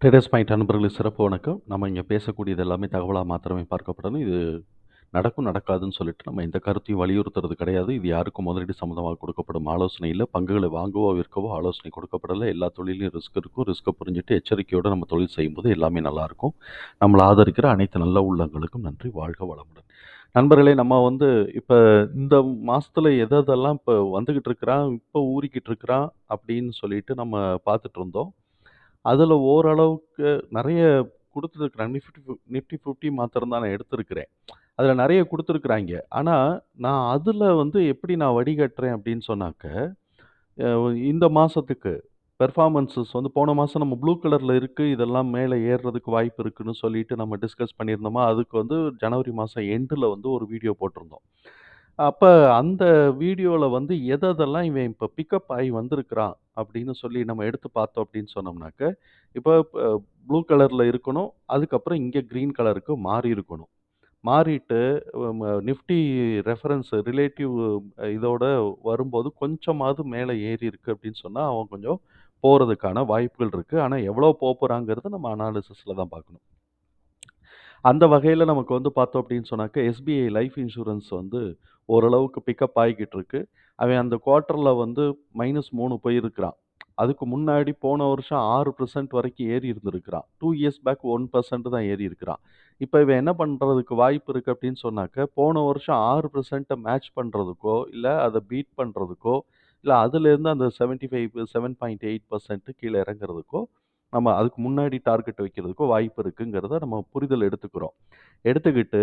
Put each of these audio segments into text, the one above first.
Traders point அன்பர்களுக்கு சிறப்பு வணக்கம். நம்ம இங்கே பேசக்கூடியது எல்லாமே தகவலாக மாத்திரமே பார்க்கப்படணும். இது நடக்கும், நடக்காதுன்னு சொல்லிட்டு நம்ம எந்த கருத்தையும் வலியுறுத்துறது கிடையாது. இது யாருக்கும் முதலீடு சம்மந்தமாக கொடுக்கப்படும் ஆலோசனை இல்லை பங்குகளை வாங்கவோ, விற்கவோ ஆலோசனை கொடுக்கப்படலை எல்லா தொழிலையும் ரிஸ்க் இருக்கும். ரிஸ்க்கை புரிஞ்சுட்டு எச்சரிக்கையோடு நம்ம தொழில் செய்யும்போது எல்லாமே நல்லாயிருக்கும். நம்மளை ஆதரிக்கிற அனைத்து நல்ல உள்ளங்களுக்கும் நன்றி. வாழ்க வளமுடன். நண்பர்களே நம்ம வந்து இப்போ இந்த மாதத்தில் எதெல்லாம் இப்போ வந்துக்கிட்டு இருக்கிறான், இப்போ ஊறிக்கிட்டு இருக்கிறான் அப்படின்னு சொல்லிட்டு நம்ம பார்த்துட்டு இருந்தோம். அதில் ஓரளவுக்கு நிறைய கொடுத்துருக்குறாங்க நிஃப்டி ஃபிஃப் நிஃப்டி 50 மாத்திரம் தான் நான் எடுத்திருக்கிறேன். அதில் நிறைய கொடுத்துருக்குறாங்க ஆனால் நான் அதில் வந்து எப்படி நான் வடிகட்டுறேன் அப்படின்னு சொன்னாக்க, இந்த மாதத்துக்கு பெர்ஃபார்மன்ஸஸ் வந்து போன மாதம் நம்ம ப்ளூ கலரில் இருக்குது இதெல்லாம் மேலே ஏறுறதுக்கு வாய்ப்பு இருக்குன்னு சொல்லிட்டு நம்ம டிஸ்கஸ் பண்ணியிருந்தோமா, அதுக்கு வந்து ஜனவரி மாதம் எண்டில் வந்து ஒரு வீடியோ போட்டிருந்தோம். அப்ப அந்த வீடியோல வந்து எது எதெல்லாம் இவன் இப்ப பிக்கப் ஆயி வந்திருக்கிறான் அப்படின்னு சொல்லி நம்ம எடுத்து பார்த்தோம் அப்படின்னு சொன்னோம்னாக்க, இப்ப ப ப்ளூ கலர்ல இருக்கணும். அதுக்கப்புறம் இங்க கிரீன் கலருக்கு மாறி இருக்கணும். மாறிட்டு நிஃப்டி ரெஃபரன்ஸ் ரிலேட்டிவ் இதோட வரும்போது கொஞ்சமாவது மேல ஏறி இருக்குது அப்படின்னு சொன்னா, அவன் கொஞ்சம் போறதுக்கான வாய்ப்புகள் இருக்கு. ஆனா எவ்வளோ போப்போறாங்கிறத நம்ம அனாலிசிஸ்ல தான் பார்க்கணும். அந்த வகையில் நமக்கு வந்து பார்த்தோம் அப்படின்னு சொன்னாக்க, எஸ்பிஐ லைஃப் இன்சூரன்ஸ் வந்து ஓரளவுக்கு பிக்கப் ஆகிக்கிட்டு இருக்கு. அவன் அந்த குவார்ட்டரில் வந்து மைனஸ் மூணு போயிருக்கிறான். அதுக்கு முன்னாடி போன வருஷம் ஆறு பர்சன்ட் வரைக்கும் ஏறி இருந்திருக்கிறான். Two years back one percent தான் ஏறி இருக்கிறான். இப்போ இவன் என்ன பண்ணுறதுக்கு வாய்ப்பு இருக்குது அப்படின்னு சொன்னாக்க, போன வருஷம் ஆறு பர்சன்ட்டை மேட்ச் பண்ணுறதுக்கோ இல்லை அதை பீட் பண்ணுறதுக்கோ இல்லை அதுலேருந்து அந்த seventy five seven point eight percent கீழே இறங்குறதுக்கோ, நம்ம அதுக்கு முன்னாடி டார்கெட் வைக்கிறதுக்கோ வாய்ப்பு இருக்குங்கிறத நம்ம புரிதல் எடுத்துக்கிறோம். எடுத்துக்கிட்டு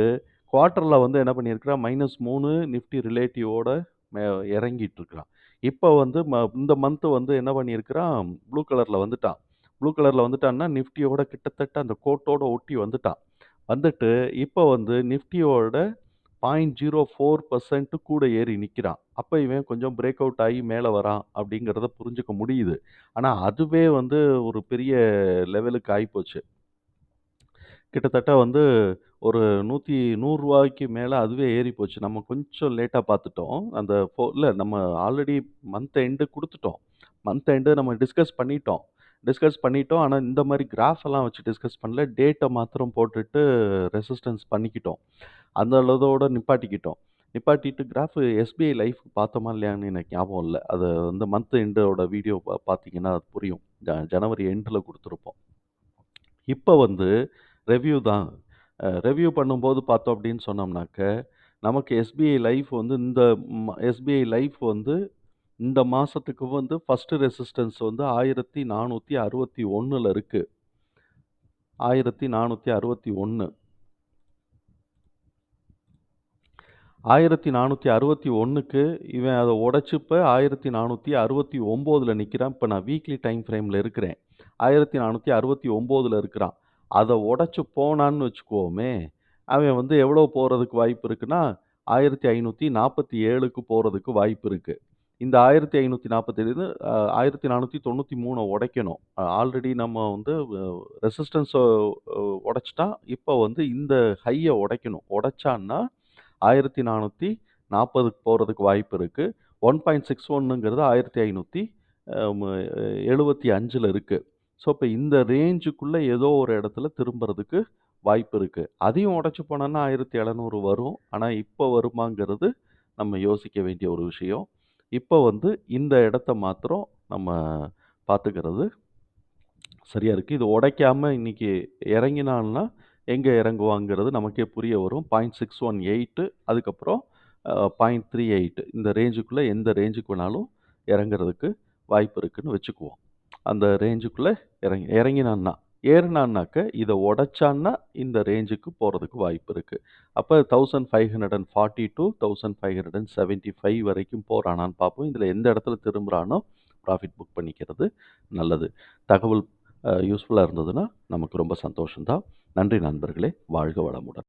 குவார்ட்டரில் வந்து என்ன பண்ணியிருக்கிறான், -3 நிஃப்டி ரிலேட்டிவோட மே இறங்கிட்டு இருக்கிறான். இப்போ வந்து ம இந்த மந்த்து வந்து என்ன பண்ணியிருக்கிறான், ப்ளூ கலரில் வந்துட்டான். ப்ளூ கலரில் வந்துட்டான்னா, நிஃப்டியோட கிட்டத்தட்ட அந்த கோட்டோட ஒட்டி வந்துட்டான். வந்துட்டு இப்போ வந்து நிஃப்டியோட 0.04% கூட ஏறி நிற்கிறான் அப்போ இவன் கொஞ்சம் பிரேக் அவுட் ஆகி மேலே வரான் அப்படிங்கிறத புரிஞ்சுக்க முடியுது. ஆனால் அதுவே வந்து ஒரு பெரிய லெவலுக்கு ஆகிப்போச்சு கிட்டத்தட்ட வந்து ஒரு நூற்றி நூறுரூவாய்க்கு மேலே அதுவே ஏறி போச்சு. நம்ம கொஞ்சம் லேட்டாக பார்த்துட்டோம். அந்த ஃபோ இல்லை நம்ம ஆல்ரெடி மந்த் எண்டு கொடுத்துட்டோம் மந்த் எண்டு நம்ம டிஸ்கஸ் பண்ணிட்டோம். டிஸ்கஸ் பண்ணிட்டோம். ஆனால் இந்த மாதிரி கிராஃப் எல்லாம் வச்சு டிஸ்கஸ் பண்ணல. டேட்டை மாத்திரம் போட்டுட்டு ரெசிஸ்டன்ஸ் பண்ணிக்கிட்டோம். அந்த அளவோட நிப்பாட்டிக்கிட்டோம். நிப்பாட்டிட்டு கிராஃப் எஸ்பிஐ லைஃப் பார்த்தோமா இல்லையான்னு எனக்கு ஞாபகம் இல்லை அது வந்து மந்த் எண்டோட வீடியோ பார்த்தீங்கன்னா அது புரியும். ஜ ஜனவரி எண்டில் கொடுத்துருப்போம் இப்போ வந்து ரெவ்யூ தான். ரெவ்யூ ரிவ்யூ பண்ணும்போது பார்த்தோம் அப்படின்னு சொன்னோம்னாக்க, நமக்கு எஸ்பிஐ லைஃப் வந்து இந்த எஸ்பிஐ லைஃப் வந்து இந்த மாதத்துக்கு வந்து ஃபர்ஸ்ட் ரெசிஸ்டன்ஸ் வந்து ஆயிரத்தி நானூற்றி அறுபத்தி ஒன்றில் இருக்குது ஆயிரத்தி நானூற்றி அறுபத்தி ஒன்று ஆயிரத்தி நானூற்றி அறுபத்தி ஒன்றுக்கு இவன் அதை உடச்சிப்போ ஆயிரத்தி நானூற்றி அறுபத்தி ஒம்போதில் நிற்கிறான் இப்போ நான் வீக்லி டைம் ஃப்ரேமில் இருக்கிறேன். ஆயிரத்தி நானூற்றி அறுபத்தி ஒம்போதில் இருக்கிறான். அதை உடச்சி போனான்னு வச்சுக்கோமே அவன் வந்து எவ்வளோ போகிறதுக்கு வாய்ப்பு இருக்குன்னா ஆயிரத்தி ஐநூற்றி நாற்பத்தி ஏழுக்கு போகிறதுக்கு வாய்ப்பு இருக்குது இந்த ஆயிரத்தி ஐநூற்றி நாற்பத்தேழு ஆயிரத்தி நானூற்றி தொண்ணூற்றி மூணை உடைக்கணும். ஆல்ரெடி நம்ம வந்து ரெசிஸ்டன்ஸை உடைச்சிட்டா இப்போ வந்து இந்த ஹையை உடைக்கணும். உடைச்சான்னா ஆயிரத்தி நானூற்றி நாற்பதுக்கு போகிறதுக்கு வாய்ப்பு இருக்குது ஒன் பாயிண்ட் சிக்ஸ் ஒன்னுங்கிறது ஆயிரத்தி ஐநூற்றி எழுபத்தி அஞ்சில் இருக்குது ஸோ இப்போ இந்த ரேஞ்சுக்குள்ளே ஏதோ ஒரு இடத்துல திரும்புறதுக்கு வாய்ப்பு இருக்குது அதையும் உடச்சி போனோன்னா ஆயிரத்தி எழுநூறு வரும். ஆனால் இப்போ வருமாங்கிறது நம்ம யோசிக்க வேண்டிய ஒரு விஷயம். இப்போ வந்து இந்த இடத்த மாத்திரம் நம்ம பார்த்துக்கிறது சரியாக இருக்குது இது உடைக்காமல் இன்னைக்கு இறங்கினான்னா, எங்கே இறங்குவாங்கிறது நமக்கே புரிய வரும். 0.618 அதுக்கப்புறம் பாயிண்ட் த்ரீ எயிட் இந்த ரேஞ்சுக்குள்ளே எந்த ரேஞ்சுக்கு வேணாலும் இறங்குறதுக்கு வாய்ப்பு இருக்குன்னு வச்சுக்குவோம். அந்த ரேஞ்சுக்குள்ளே இறங்கி இறங்கினான்னா. ஏறினான்னாக்க இதை உடைச்சான்னா இந்த ரேஞ்சுக்கு போகிறதுக்கு வாய்ப்பு இருக்குது அப்போ thousand five hundred and forty two 1575 வரைக்கும் போகிறானான்னு பார்ப்போம். இதில் எந்த இடத்துல திரும்புகிறானோ ப்ராஃபிட் புக் பண்ணிக்கிறது நல்லது. தகவல் யூஸ்ஃபுல்லாக இருந்ததுன்னா, நமக்கு ரொம்ப சந்தோஷம் தான். நன்றி நண்பர்களே! வாழ்க வளமுடன்.